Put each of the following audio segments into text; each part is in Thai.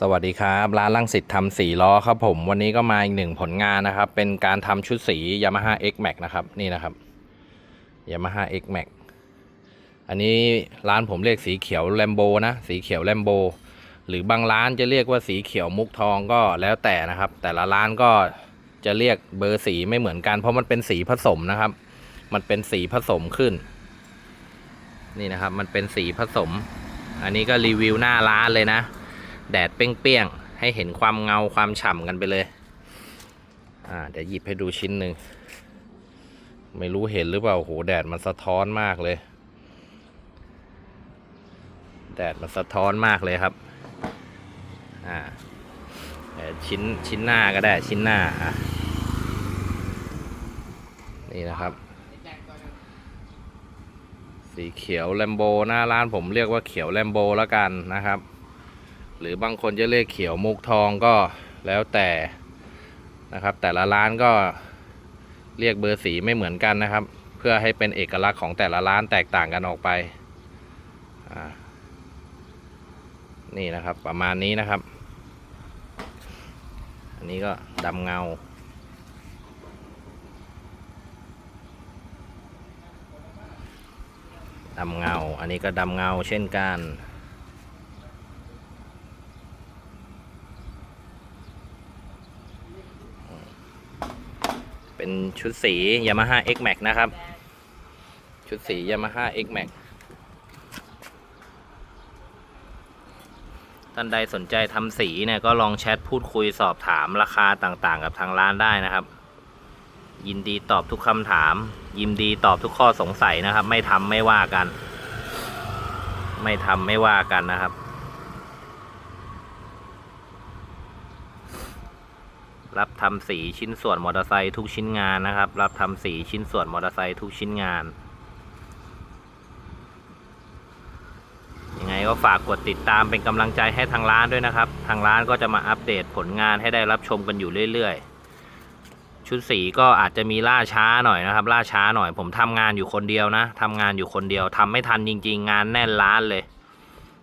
สวัสดีครับ ร้านลังสิตทำสีล้อครับผม วันนี้ก็มาอีกหนึ่งผลงานนะครับ เป็นการทำชุดสี Yamaha X Max นะครับ นี่นะครับ Yamaha X Max อันนี้ร้านผมเรียกสีเขียวแลมโบนะ สีเขียวแลมโบหรือบางร้านจะเรียกว่าสีเขียวมุกทองก็แล้วแต่นะครับ แต่ละร้านก็จะเรียกเบอร์สีไม่เหมือนกัน เพราะมันเป็นสีผสมนะครับ มันเป็นสีผสมขึ้น นี่นะครับ มันเป็นสีผสม อันนี้ก็รีวิวหน้าร้านเลยนะ แดดเปี้ยงๆ ให้เห็นความเงาความฉ่ำกันไปเลย อ่าเดี๋ยวหยิบให้ดูชิ้นหนึ่ง ไม่รู้เห็นหรือเปล่าโหแดดมันสะท้อนมากเลย แดดมันสะท้อนมากเลยครับ อ่าชิ้นชิ้นหน้าก็ได้ชิ้นหน้าอะนี่นะครับ สีเขียวแลมโบหน้าร้านผมเรียกว่าเขียวแลมโบแล้วกันนะครับ หรือบางคนจะเรียกเขียวมุกทองก็แล้วแต่นะครับ แต่ละร้านก็เรียกเบอร์สีไม่เหมือนกันนะครับ เพื่อให้เป็นเอกลักษณ์ของแต่ละร้านแตกต่างกันออกไปนี่นะครับประมาณนี้นะครับ อันนี้ก็ดำเงาดำเงา อันนี้ก็ดำเงาเช่นกัน เป็นชุดสี Yamaha X Max นะครับ ชุดสี Yamaha X Max ท่านใดสนใจทำสีเนี่ยก็ลองแชทพูดคุยสอบถามราคาต่างๆ กับทางร้านได้นะครับ ยินดีตอบทุกคำถาม ยินดีตอบทุกข้อสงสัยนะครับ ไม่ทำไม่ว่ากัน ไม่ทำไม่ว่ากันนะครับ รับทำสีชิ้นส่วนมอเตอร์ไซค์ทุกชิ้นงานนะครับ รับทำสีชิ้นส่วนมอเตอร์ไซค์ทุกชิ้นงาน ยังไงก็ฝากกดติดตามเป็นกำลังใจให้ทางร้านด้วยนะครับ ทางร้านก็จะมาอัปเดตผลงานให้ได้รับชมกันอยู่เรื่อยๆ ชุดสีก็อาจจะมีล่าช้าหน่อยนะครับ ล่าช้าหน่อย ผมทำงานอยู่คนเดียวนะทำงานอยู่คนเดียวทำไม่ทันจริง ๆ งานแน่นร้านเลย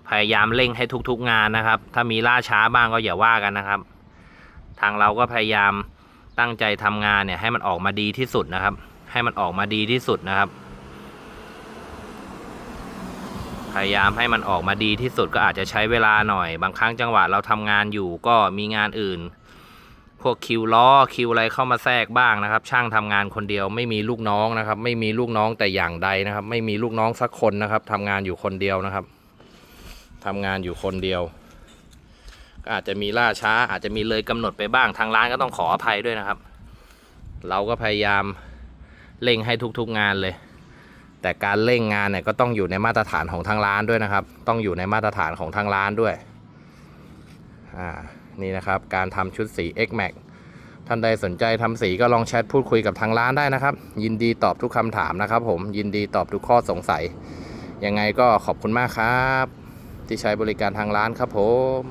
พยายามเร่งให้ทุกๆงานนะครับ ถ้ามีล่าช้าบ้างก็อย่าว่ากันนะครับ ทางเราก็พยายามตั้งใจทำงานเนี่ยให้มันออกมาดีที่สุดนะครับ ให้มันออกมาดีที่สุดนะครับ พยายามให้มันออกมาดีที่สุดก็อาจจะใช้เวลาหน่อย บางครั้งจังหวะเราทำงานอยู่ก็มีงานอื่น พวกคิวล้อคิวอะไรเข้ามาแทรกบ้างนะครับ ช่างทำงานคนเดียวไม่มีลูกน้องนะครับ ไม่มีลูกน้องแต่อย่างใดนะครับ ไม่มีลูกน้องสักคนนะครับทำงานอยู่คนเดียวนะครับทำงานอยู่คนเดียว อาจจะมีล่าช้า อาจจะมีเลยกำหนดไปบ้างทางร้านก็ต้องขออภัยด้วยนะครับ เราก็พยายามเร่งให้ทุกๆงานเลย แต่การเร่งงานเนี่ยก็ต้องอยู่ในมาตรฐานของทางร้านด้วยนะครับ ต้องอยู่ในมาตรฐานของทางร้านด้วยอ่านี่นะครับ การทำชุดสี X Max ท่านใดสนใจทำสีก็ลองแชทพูดคุยกับทางร้านได้นะครับ ยินดีตอบทุกคำถามนะครับ ผมยินดีตอบทุกข้อสงสัยยังไงก็ขอบคุณมากครับ ที่ใช้บริการทางร้านครับผม